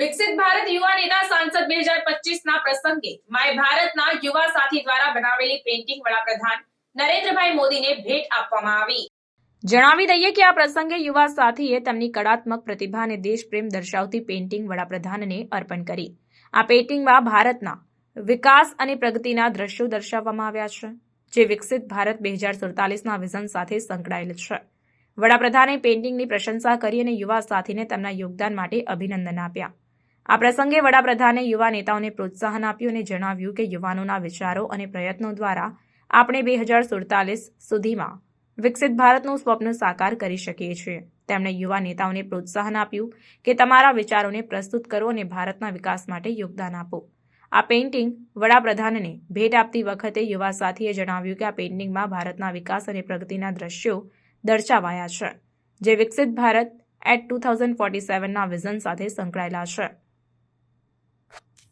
વિકસિત ભારત યુવા નેતા સાંસદ બે હજાર પચીસ ના પ્રસંગે માય ભારતના યુવા સાથી દ્વારા બનાવેલી પેઇન્ટિંગ વડાપ્રધાન નરેન્દ્રભાઈ મોદીને ભેટ આપવામાં આવી. જણાવી દઈએ કે આ પ્રસંગે યુવા સાથીએ તેમની કળાત્મક પ્રતિભા અને દેશપ્રેમ દર્શાવતી પેઇન્ટિંગ વડાપ્રધાનને અર્પણ કરી. આ પેઇન્ટિંગમાં ભારતના વિકાસ અને પ્રગતિના દ્રશ્યો દર્શાવવામાં આવ્યા છે, જે વિકસિત ભારત બે હજાર સુડતાલીસના વિઝન સાથે સંકળાયેલ છે. વડાપ્રધાને પેઇન્ટિંગની પ્રશંસા કરી અને યુવા સાથીને તેમના યોગદાન માટે અભિનંદન આપ્યા. આ પ્રસંગે વડાપ્રધાને યુવા નેતાઓને પ્રોત્સાહન આપ્યું અને જણાવ્યું કે યુવાનોના વિચારો અને પ્રયત્નો દ્વારા આપણે બે હજાર સુડતાલીસ સુધીમાં વિકસિત ભારતનું સ્વપ્ન સાકાર કરી શકીએ છીએ. તેમણે યુવા નેતાઓને પ્રોત્સાહન આપ્યું કે તમારા વિચારોને પ્રસ્તુત કરો અને ભારતના વિકાસ માટે યોગદાન આપો. આ પેઇન્ટિંગ વડાપ્રધાનને ભેટ આપતી વખતે યુવા સાથીએ જણાવ્યું કે આ પેઇન્ટિંગમાં ભારતના વિકાસ અને પ્રગતિના દ્રશ્યો દર્શાવાયા છે, જે વિકસિત Bharat at two thousand forty સેવનના vision સાથે સંકળાયેલા છે.